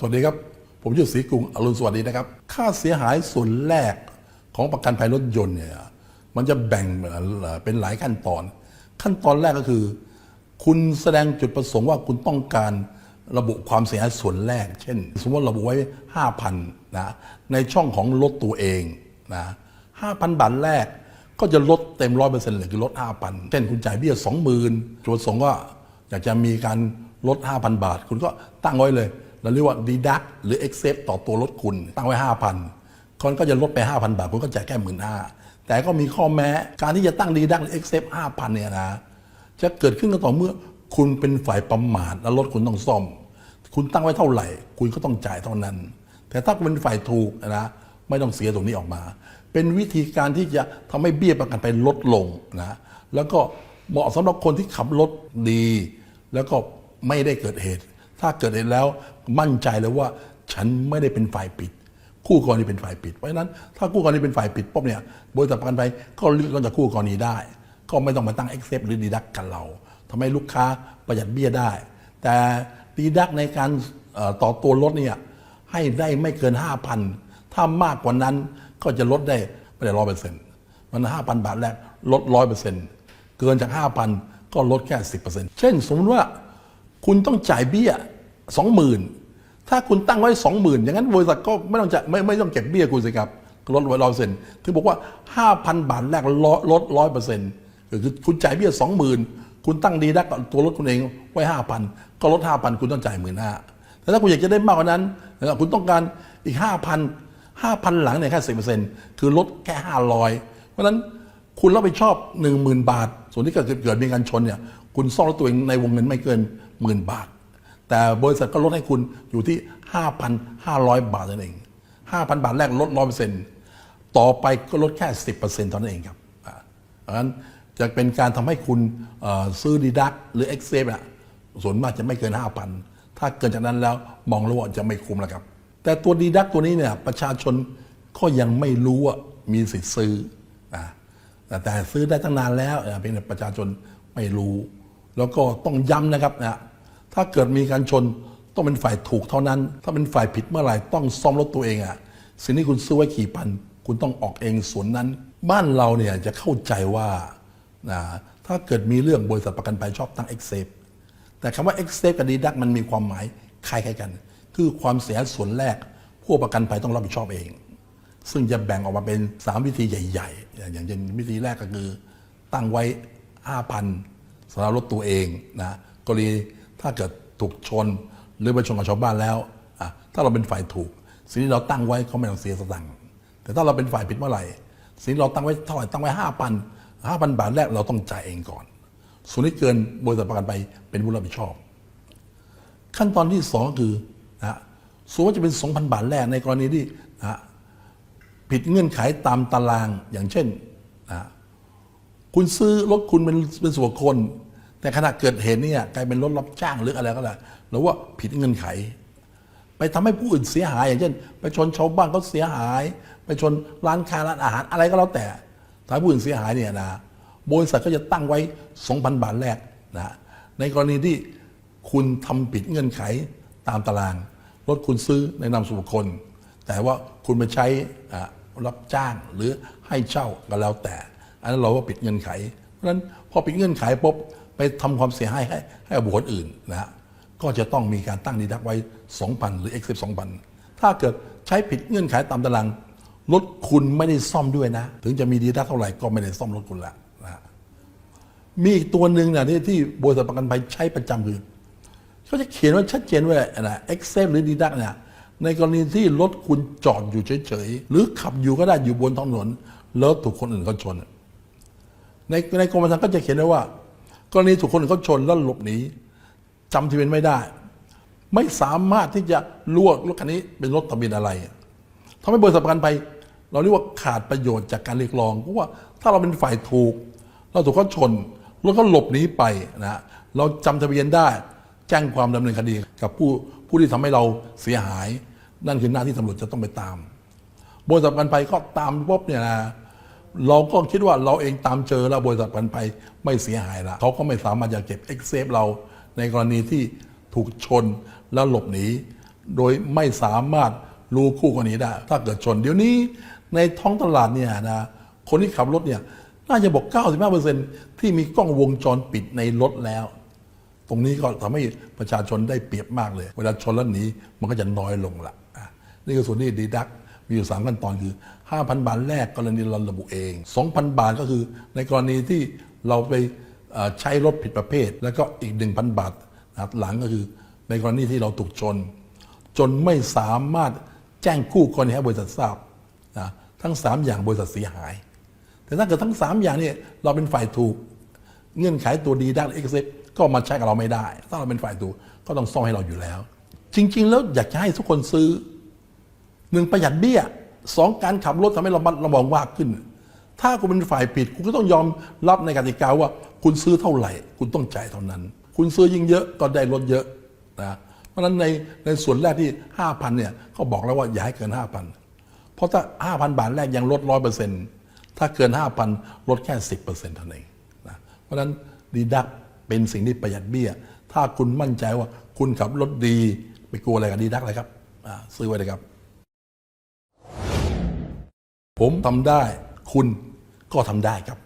สวัสดีครับ ผมชื่อศรีกรุงอรุณสวัสดีนะครับ ค่าเสียหายส่วนแรกของประกันภัยรถยนต์เนี่ยมันจะแบ่งเป็นหลายขั้นตอน ขั้นตอนแรกก็คือ คุณแสดงจุดประสงค์ว่าคุณต้องการระบุความเสียหายส่วนแรก เช่น สมมติระบุไว้ 5,000นะในช่องของรถตัวเองนะ5,000 บาทแรกก็จะลดเต็มร้อยเปอร์เซ็นต์เลยคือลด 5,000 เช่นคุณจ่ายเบี้ย 20,000จุดประสงค์ก็อยากจะมีการลด 5,000 บาท คุณก็ตั้งไว้เลย เราเรียกว่า deduct หรือ accept ต่อตัวรถคุณ ตั้งไว้ 5,000คนก็จะลดไป 5,000 บาทคุณก็จ่ายแค่หมื่นห้าแต่ก็มีข้อแม้การที่จะตั้ง deduct หรือ accept 5,000เนี่ยนะจะเกิดขึ้นก็ต่อเมื่อคุณเป็นฝ่ายประมาทและรถคุณต้องซ่อม คุณตั้งไว้เท่าไหร่ คุณก็ต้องจ่ายเท่านั้น แต่ถ้าคุณเป็นฝ่ายถูกนะไม่ต้องเสียตรงนี้ออกมา เป็นวิธีการที่จะทำให้เบี้ยประกันภัยลดลงนะแล้วก็เหมาะสำหรับคนที่ขับรถดี แล้วก็ไม่ได้เกิดเหตุ ถ้าเกิดเหตุแล้วมั่นใจเลยว่าฉันไม่ได้เป็นฝ่ายผิด คู่กรณีเป็นฝ่ายผิด เพราะฉะนั้นถ้าคู่กรณีเป็นฝ่ายผิดปุ๊บเนี่ยบริษัทประกันภัยก็เลือกจากคู่กรณีได้ ก็ไม่ต้องมาตั้ง accept หรือ deduct กันเราทำให้ลูกค้าประหยัดเบี้ยได้ แต่ deduct ในการต่อตัวรถเนี่ยให้ได้ไม่เกิน 5,000 ถ้ามากกว่านั้นก็จะลดได้ไม่ได้ร้อยเปอร์เซ็นต์มัน5,000บาทแรกลดร้อยเปอร์เซ็นต์เกินจาก5,000ก็ลดแค่10%เช่นสมมติว่า คุณต้องจ่ายเบี้ย20,000ถ้าคุณตั้งไว้20,000อย่างนั้นบริษัทก็ไม่ต้องจ่ายไม่ไม่ต้องเก็บเบี้ยคุณสิครับลดไว้ร้อยเปอร์เซ็นต์ถึงบอกว่า5,000บาทแรกลดลดร้อยเปอร์เซ็นต์คือคุณจ่ายเบี้ย20,000คุณตั้งดีดักตัวรถคุณเองไว้5,000ก็ลด5,000คุณต้องจ่ายหมื่นห้าแต่ถ้าคุณอยากจะได้มากกว่านั้นคุณต้องการอีก5,000 5,000หลังเนี่ยแค่สิคือลดแค่500เพราะฉะนั้นคุณรับผิดชอบ10,000บาท ส่วนที่เกิดเกิดมีการชนเนี่ยคุณซ่อมรถตัวเองในวงเงินไม่เกิน หมื่นบาท แต่บริษัทก็ลดให้คุณอยู่ที่ 5,500 บาทนั่นเอง 5,000 บาทแรกลด100%ต่อไปก็ลดแค่ 10%เท่านั้นเองครับเพราะฉะนั้นจะเป็นการทำให้คุณซื้อดีดักหรือเอ็กเซฟอะส่วนมากจะไม่เกิน 5,000 ถ้าเกินจากนั้นแล้วมองแล้วว่าจะไม่คุ้มแล้วครับ แต่ตัวดีดักตัวนี้เนี่ยประชาชนก็ยังไม่รู้ว่ามีสิทธิ์ซื้อแต่ซื้อได้ตั้งนานแล้วเพียงแต่ประชาชนไม่รู้ แล้วก็ต้องย้ำนะครับนะ ถ้าเกิดมีการชนต้องเป็นฝ่ายถูกเท่านั้น ถ้าเป็นฝ่ายผิดเมื่อไหร่ต้องซ่อมรถตัวเองอะ่ะสิ่งที่คุณซื้อไว้ขี่พัน คุณต้องออกเองส่วนนั้น บ้านเราเนี่ยจะเข้าใจว่านะถ้าเกิดมีเรื่องบริษัทประกันภัยชอบตั้ง e x c e p แต่คำว่า e x c e p กับ deduct มันมีความหมายคล้ายๆกัน คือความเสียส่วนแรก ผู้ประกันภัยต้องรับผิดชอบเอง ซึ่งจะแบ่งออกมาเป็น 3 วิธีใหญ่ ๆ อย่อย่างเช่นวิธีแรกก็คือ ตั้งไว้ 5,000สำหรับรถตัวเองนะกรณี ถ้าเกิดถูกชนหรือไปชนกับชาวบ้านแล้ว ถ้าเราเป็นฝ่ายถูก สิ่งที่เราตั้งไว้เขาไม่ต้องเสียสตังค์แต่ถ้าเราเป็นฝ่ายผิดเมื่อไหร่ สิ่งที่เราตั้งไว้เท่าไหร่ตั้งไว้5,000 5,000บาทแรกเราต้องจ่ายเองก่อน ส่วนที่เกินบริษัทประกันภัยเป็นผู้รับผิดชอบ ขั้นตอนที่สองคือนะสมมติว่าจะเป็น2,000บาทแรกในกรณีที่นะผิดเงื่อนไขตามตารางอย่างเช่นนะคุณซื้อรถคุณเป็นเป็นส่วนคคล แต่ขณะเกิดเหตุเนี่ยกลายเป็นรถรับจ้างหรืออะไรก็แล้วหรือว่าผิดเงื่อนไข ไปทำให้ผู้อื่นเสียหาย อย่างเช่น ไปชนชาวบ้านเขาเสียหาย ไปชนร้านค้าร้านอาหารอะไรก็แล้วแต่ถ้าผู้อื่นเสียหายเนี่ยนะบริษัทก็จะตั้งไว้ 2,000 บาทแรกนะในกรณีที่คุณทำผิดเงื่อนไขตามตาราง รถคุณซื้อในนามส่วนบุคคล แต่ว่าคุณไปใช้รับจ้างหรือให้เช่าก็แล้วแต่ อันนั้นเราว่าผิดเงื่อนไข นั้นพอผิดเงื่อนไขปุ๊บไปทำความเสียหายให้ให้กับบุคคลอื่นนะฮะก็จะต้องมีการตั้งดีดักไว้ 2,000 หรือ except 2,000 ถ้าเกิดใช้ผิดเงื่อนไขตามตารางรถคุณไม่ได้ซ่อมด้วยนะ ถึงจะมีดีดักเท่าไหร่ก็ไม่ได้ซ่อมรถคุณละนะมีอีกตัวหนึ่งนะที่ที่บริษัทประกันภัยใช้ประจำคือเขาจะเขียนไว้ชัดเจนว่านะ except หรือ deduct เนี่ยในกรณีที่รถคุณจอดอยู่เฉยๆ หรือขับอยู่ก็ได้อยู่บนท้องถนนแล้วถูกคนอื่นเขาชน ในในกรมธรรม์ก็จะเขียนไว้ว่า กรณีถูกคนอื่นเขาชนแล้วหลบหนีจำทะเบียนไม่ได้ ไม่สามารถที่จะรู้ว่ารถคันนี้เป็นรถทะเบียนอะไรทำให้บริษัทประกันภัยเราเรียกว่าขาดประโยชน์จากการเรียกร้องเพราะว่าถ้าเราเป็นฝ่ายถูก เราถูกเขาชนรถเขาหลบหนีไปนะเราจำทะเบียนได้แจ้งความดำเนินคดีกับผู้ผู้ที่ทำให้เราเสียหาย นั่นคือหน้าที่ตำรวจจะต้องไปตามบริษัทประกันภัยก็ตามปุ๊บเนี่ยนะ เราก็คิดว่าเราเองตามเจอแล้วบริษัทประกันภัยไม่เสียหายละเขาก็ไม่สามารถจะเก็บเอ็กเซฟเราในกรณีที่ถูกชนแล้วหลบหนีโดยไม่สามารถรู้คู่กรณีได้ ถ้าเกิดชน เดี๋ยวนี้ในท้องตลาดเนี่ยนะคนที่ขับรถเนี่ยน่าจะบอก 95%ที่มีกล้องวงจรปิดในรถแล้ว ตรงนี้ก็ทำให้ประชาชนได้เปรียบมากเลย เวลาชนแล้วหนีมันก็จะน้อยลงละอะนี่คือส่วนที่ดีดักมีอยู่3ขั้นตอนคือ 5,000 บาทแรกกรณีเราระบุเอง 2,000 บาทก็คือในกรณีที่เราไปใช้รถผิดประเภท แล้วก็อีก 1,000 บาทนะหลังก็คือในกรณีที่เราถูกชน จนไม่สามารถแจ้งคู่กรณีให้บริษัททราบนะทั้ง 3 อย่างบริษัทเสียหาย แต่ถ้าเกิดทั้ง 3 อย่างนี่เราเป็นฝ่ายถูก เงื่อนไขตัวดีด้านเอ็กเซก็มาใช้กับเราไม่ได้ ถ้าเราเป็นฝ่ายถูกก็ต้องซ่อมให้เราอยู่แล้ว จริง ๆ แล้วอยากจะให้ทุกคนซื้อหนึ่งประหยัดเบี้ย สองการขับรถทำให้เราบัดระวังมากขึ้น ถ้าคุณเป็นฝ่ายผิด คุณก็ต้องยอมรับในกติกาว่า คุณซื้อเท่าไหร่ คุณต้องจ่ายเท่านั้น คุณซื้อยิ่งเยอะก็ได้ลดเยอะนะเพราะฉะนั้นในในส่วนแรกที่ 5,000เนี่ยเขาบอกแล้วว่าอย่าให้เกิน 5,000 เพราะถ้า 5,000 บาทแรกยังลดร้อยเปอร์เซ็นต์ถ้าเกิน 5,000 ลดแค่ 10%เท่านั้นเองนะเพราะฉะนั้นดีดักเป็นสิ่งที่ประหยัดเบี้ย ถ้าคุณมั่นใจว่าคุณขับรถดีไปกลัวอะไรกับดีดักเลยครับซื้อไว้เลยครับ ผมทำได้ คุณก็ทำได้ครับ